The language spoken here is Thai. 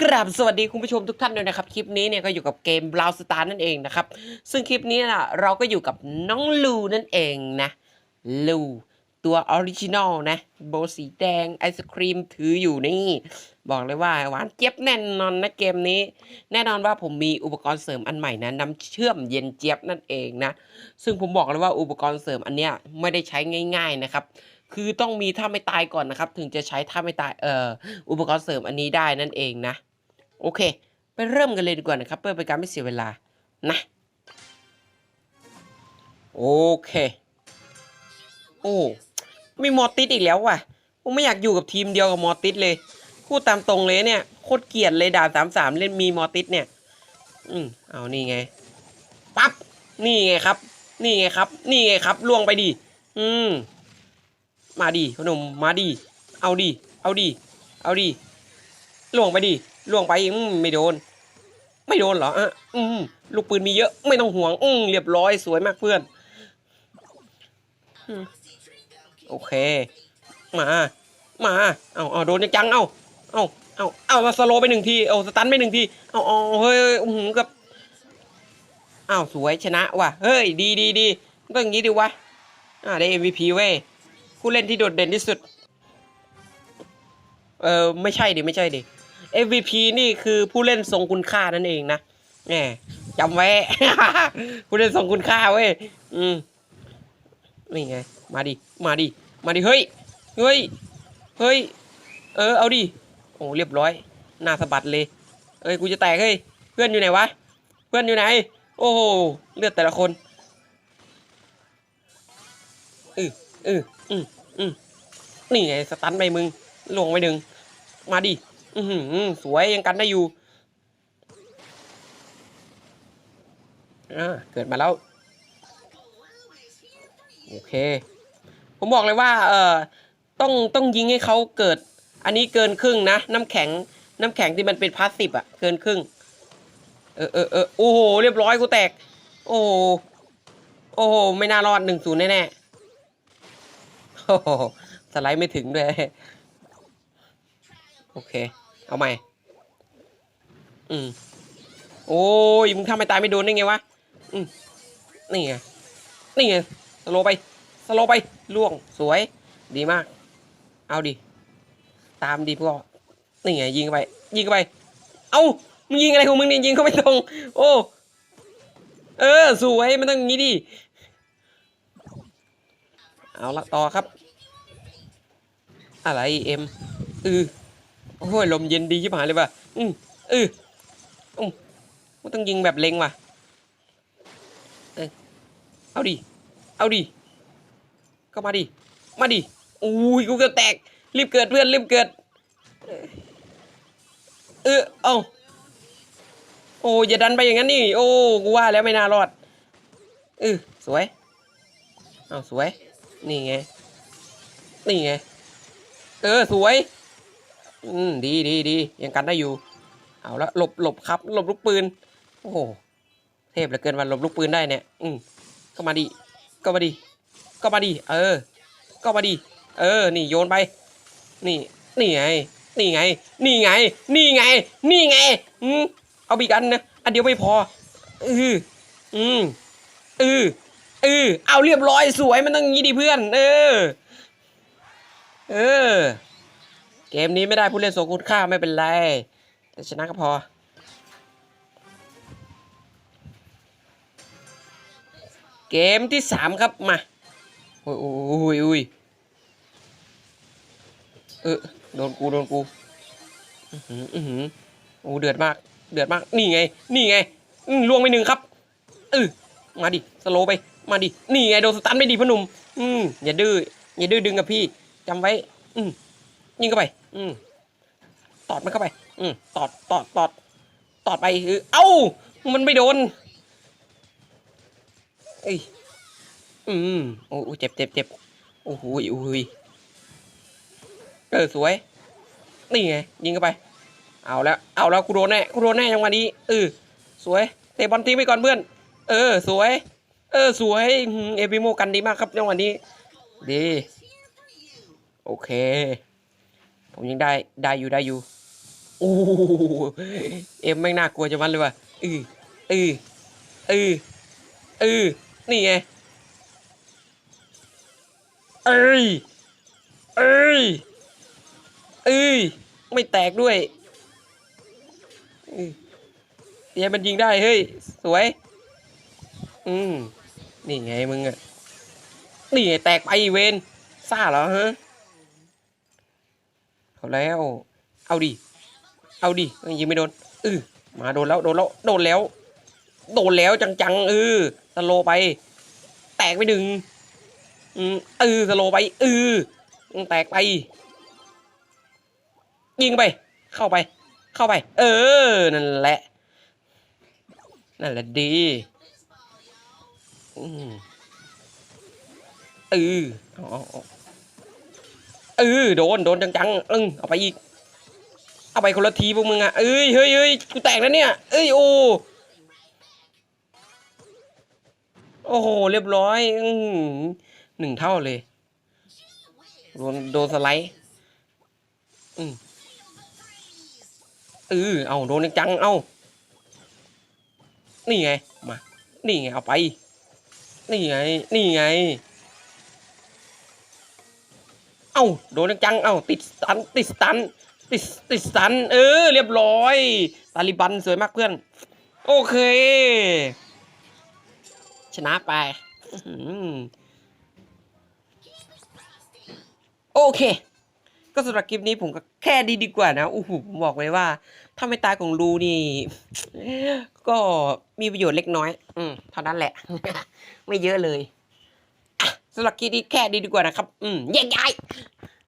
กราบสวัสดีคุณผู้ชมทุกท่านด้วยนะครับ คลิปนี้เนี่ยก็อยู่กับเกม b r o w s t a r นั่นเองนะครับ ซึ่งคลิปนี้นะเราก็อยู่กับน้องลูนั่นเองนะลูตัวออริจินอลนะ โบสีแดงไอศครีมถืออยู่นี่ บอกเลยว่าหวานเจี๊ยบแน่นอนนะเกมนี้ แน่นอนว่าผมมีอุปกรณ์เสริมอันใหม่นะน้ำเชื่อมเย็นเจี๊ยบนั่นเองนะ ซึ่งผมบอกเลยว่าอุปกรณ์เสริมอันเนี้ยไม่ได้ใช้ง่าย ๆนะครับ คือต้องมีท่าไม่ตายก่อนนะครับ ถึงจะใช้ท่าไม่ตายเอ่ออุปกรณ์เสริมอันนี้ได้นั่นเองนะ โอเค ไปเริ่มกันเลยดีกว่านะครับ เพื่อเป็นการไม่เสียเวลานะ โอเค โอ้มีมอติสอีกแล้วว่ะผมไม่อยากอยู่กับทีมเดียวกับมอติสเลยพูดตามตรงเลยเนี่ยโคตรเกลียดเลยด่าสามสามเล่นมีมอติสเนี่ย อืมเอานี่ไงปั๊บนี่ไงครับ นี่ไงครับ นี่ไงครับล่วงไปดิอืม มาดิพนมมาดิเอาดิเอาดิเอาดิล่วงไปดิล่วงไปอืมไม่โดน ไม่โดนเหรออะอืมลูกปืนมีเยอะ ไม่ต้องห่วง อืมเรียบร้อยสวยมากเพื่อนโอเค มา มา เอาเอาโดนจังเอาเอาเอาเอามาสโลไปหนึ่งที เอาสตันไปหนึ่งที เอาเอาเฮ้ยอืมกับอ้าวสวยชนะว่ะ เฮ้ย ดีดีดีก็อย่างนี้ดีวะ อ่าได้ MVP เว้ย ผู้เล่นที่โดดเด่นที่สุด เออไม่ใช่ดิไม่ใช่ดิ MVP นี่คือผู้เล่นทรงคุณค่านั่นเองนะแหมจำไว้ ผู้เล่นทรงคุณค่าเว้ยอืมนี่ไง มาดิ มาดิ มาดิ เฮ้ย เฮ้ย เฮ้ย เออ เอาดิ โอ้เรียบร้อย หน้าสะบัดเลย เอ้ย กูจะแตกเฮ้ย เพื่อนอยู่ไหนวะ เพื่อนอยู่ไหน โอ้โห เลือดแต่ละคน อืออือ อืออือนี่ไงสตันไปมึงลงไปดึง มาดิ อือหือสวยยังกันได้อยู่อ่าเกิดมาแล้ว โอเค ผมบอกเลยว่า เอ่อ ต้องต้องยิงให้เขาเกิด อันนี้เกินครึ่งนะ น้ำแข็ง น้ำแข็งที่มันเป็นพาสติกอะเกินครึ่ง เออเออเออโอ้โห เรียบร้อยกูแตก โอ้โหโอ้โห ไม่น่ารอดหนึ่งศูนย์แน่ๆ โอ้โหสไลด์ไม่ถึงด้วย โอเค เอาใหม่ อืม โอ้ย มึงทำไมตายไม่โดนได้ไงวะ อืม นี่ไง นี่ไง สโลไป สโลไป ล่วง สวย ดีมาก เอาดิ ตามดิพวกนี่ไง ยิงไป ยิงไป เอ้า มึงยิงอะไรของมึงเนี่ย ยิงเข้าไม่ตรง โอ้ เออ สวย มันต้องงี้ดิ เอาละต่อครับ อะไรเอ็มเออโอ้ยลมเย็นดีชิบหายเลยว่ะอืมเอออืมมันต้องยิงแบบเล็งว่ะเออเอาดิเอาดิก็มาดิมาดิอุ้ยกูเกือบแตกรีบเกิดเพื่อนรีบเกิด เออเอาโอ้อย่าดันไปอย่างนั้นนี่ โอ้กูว่าแล้วไม่น่ารอดเออสวย เอาสวย นี่ไง นี่ไง เออ สวย อืม ดีดีดียังกันได้อยู่ เอาละหลบหลบครับ หลบลูกปืน โอ้โห เทพเหลือเกินวันหลบลูกปืนได้เนี่ย อืมก็มาดิก็มาดิก็มาดิเออ ก็มาดิเออ นี่โยนไป นี่ นี่ไง นี่ไง นี่ไง นี่ไง นี่ไง อืมเอาบีกอันนะ อันเดียวไม่พอ อืออืมอือ เออเอาเรียบร้อยสวยมันต้องงี้ดิเพื่อน เออ เออ เกมนี้ไม่ได้ผู้เล่นทรงคุณค่าไม่เป็นไร แต่ชนะก็พอเกมที่สามครับมาโอ้ยโอ้ยโอ้ยเออโดนกูโดนกูอือหืออือหือโอ้เดือดมาก เดือดมาก นี่ไง นี่ไงล่วงไปหนึ่งครับเออมาดิ สโลไป มาดิ นี่ไงโดนสตันไม่ดีพอหนุ่ม อืมอย่าดื้อ อย่าดื้อดึงกับพี่จำไว้ อืมยิงเข้าไป อืมตอดมันเข้าไป อืมตอด ตอด ตอด ตอดไปเออเอ้า มันไม่โดนเอ้ย อืม โอ้โอ้เจ็บเจ็บเจ็บโอ้โหโอ้โหยเออสวย นี่ไง ยิงเข้าไป เอาแล้ว เอาแล้วกูโดนแน่ กูโดนแน่จังหวะนี้เออสวย เตะบอลทิ้งไปก่อนเพื่อน เออ สวย เออสวยเอพิโมกันดีมากครับจังหวะนี้ ดี โอเค ผมยังได้ได้อยู่ได้อยู่โอ้เอ็มแม่น่ากลัวจะมันเลยว่ะอืออืออืออือนี่ไงเอ้ยเอ้ยเอ้ยไม่แตกด้วยอื้อเดี๋ยมันยิงได้เฮ้ย สวย อืม นี่ไงมึงอะนี่ไงแตกไปเวนซ่าเหรอฮะเอาแล้ว เอาดิ เอาดิยิงไม่โดนเออมาโดนแล้วโดนแล้วโดนแล้ว โดนแล้วจังๆเออสโลไป แตกไปหนึ่งอืมเออสโลไปเออแตกไป ยิงไป เข้าไป เข้าไป เออ นั่นแหละ นั่นแหละดี อืมเออเอเอาเออโดนโดนจังๆเออเอาไปอีก เอาไปคนละทีพวกมึงอะเอ้ยเฮ้ยเฮ้ยกูแตกแล้วเนี่ย เอ้ยโอ้โอ้โหเรียบร้อยหนึ่งเท่าเลยโดนโดนสไลด์อืมเออเอาโดนจังๆเอานี่ไงมา นี่ไงเอาไป นี่ไง นี่ไง เอ้าโดนจังเอ้าติดตัน ติดตัน ติดติดตัน เออ เรียบร้อย ตาลิบันสวยมากเพื่อน โอเค ชนะไปโอเค ก็สำหรับคลิปนี้ผมก็แค่ดีดีกว่านะอู้หูผมบอกเลยว่า ถ้าไม่ตายของรูนี่ ก็มีประโยชน์เล็กน้อย อืมเท่านั้นแหละ ไม่เยอะเลยสำหรับคลิปนี้แค่ดีดีกว่านะครับ อืมแยกย้าย